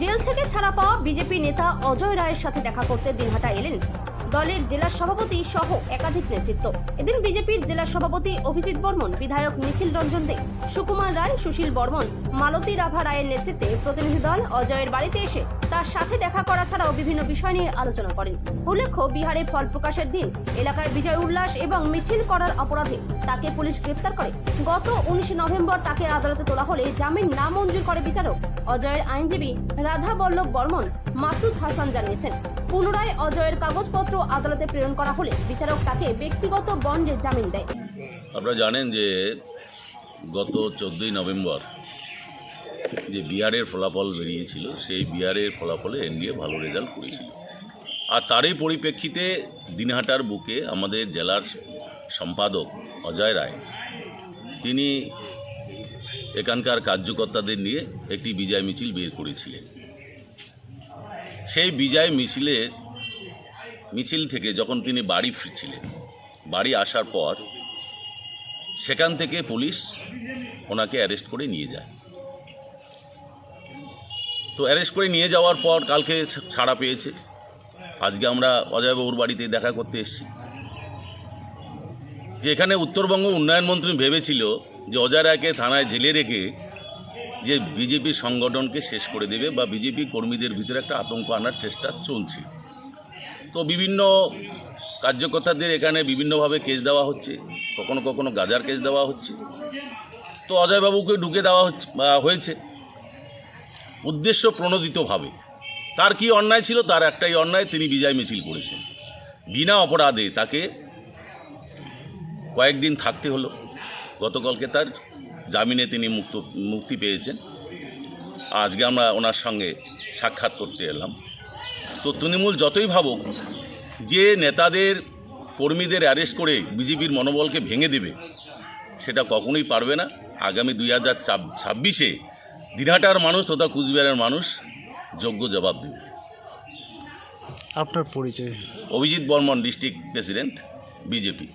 Jail থেকে ছাড়া পাওয়া বিজেপি নেতা অজয় রায়ের সাথে দেখা করতে দিনহাটা এলেন দলের জেলা সভাপতি সহ একাধিক নেতৃত্ব। এদিন বিজেপির জেলা সভাপতি অভিজিৎ বর্মন, বিধায়ক নিখিল রঞ্জন দে, সুকুমার রায়, সুশীল বর্মন, মালতী রাভা রায়ের নেতৃত্বে প্রতিনিধি দল অজয়ের বাড়িতে এসে তার সাথে দেখা করা ছাড়াও বিভিন্ন বিষয় নিয়ে আলোচনা করেন। উল্লেখ্য, বিহারে ফল প্রকাশের দিন, এলাকায় বিজয় উল্লাস এবং মিছিল করার অপরাধে তাকে পুলিশ গ্রেপ্তার করে। গত উনিশে নভেম্বর তাকে আদালতে তোলা হলে জামিন না মঞ্জুর করে বিচারক অজয়ের আইনজীবী রাধা বল্লভ বর্মন, মাসুদ হাসান জানিয়েছেন। পুনরায় অজয়ের কাগজপত্র আদালতে প্রেরণ করা হলে বিচারক তাকে ব্যক্তিগত বন্ডে জামিন দেয়। আপনারা জানেন যে গত চোদ্দোই নভেম্বর যে বিহারের ফলাফল বেরিয়েছিল, সেই বিহারের ফলাফলে এনডিএ ভালো রেজাল্ট করেছিল। আর তারই পরিপ্রেক্ষিতে দিনহাটার বুকে আমাদের জেলার সম্পাদক অজয় রায়, তিনি এখানকার কার্যকর্তাদের নিয়ে একটি বিজয় মিছিল বের করেছিলেন। সেই বিজয় মিছিলে, মিছিল থেকে যখন তিনি বাড়ি ফিরছিলেন, বাড়ি আসার পর সেখান থেকে পুলিশ ওনাকে অ্যারেস্ট করে নিয়ে যায়। তো অ্যারেস্ট করে নিয়ে যাওয়ার পর কালকে ছাড়া পেয়েছে। আজকে আমরা অজয়বাবুর বাড়িতে দেখা করতে এসেছি। যে এখানে উত্তরবঙ্গ উন্নয়ন মন্ত্রী ভেবেছিল যে অজয় রায়কে থানায় জেলে রেখে যে বিজেপি সংগঠনকে শেষ করে দেবে বা বিজেপি কর্মীদের ভিতরে একটা আতঙ্ক আনার চেষ্টা চলছে। তো বিভিন্ন কার্যকর্তাদের এখানে বিভিন্নভাবে কেস দেওয়া হচ্ছে, কখনো কখনো গাজার কেস দেওয়া হচ্ছে। তো অজয়বাবুকে ঢুকে দেওয়া হচ্ছে হয়েছে। উদ্দেশ্য প্রণোদিতভাবে। তার কি অন্যায় ছিল? তার একটাই অন্যায়, তিনি বিজয় মিছিল করেছেন। বিনা অপরাধে তাকে কয়েকদিন থাকতে হলো। গতকালকে তার জামিনে তিনি মুক্ত মুক্তি পেয়েছেন। আজকে আমরা ওনার সঙ্গে সাক্ষাৎ করতে এলাম। তো তৃণমূল যতই ভাবুক যে নেতাদের কর্মীদের অ্যারেস্ট করে বিজেপির মনোবলকে ভেঙে দেবে সেটা কখনোই পারবে না। আগামী দুই হাজার ছাব্বিশে দিনহাটার মানুষ তথা কুচবিহারের মানুষ যোগ্য জবাব দেবে। আপনার পরিচয়? Abhijit Barman district president BJP.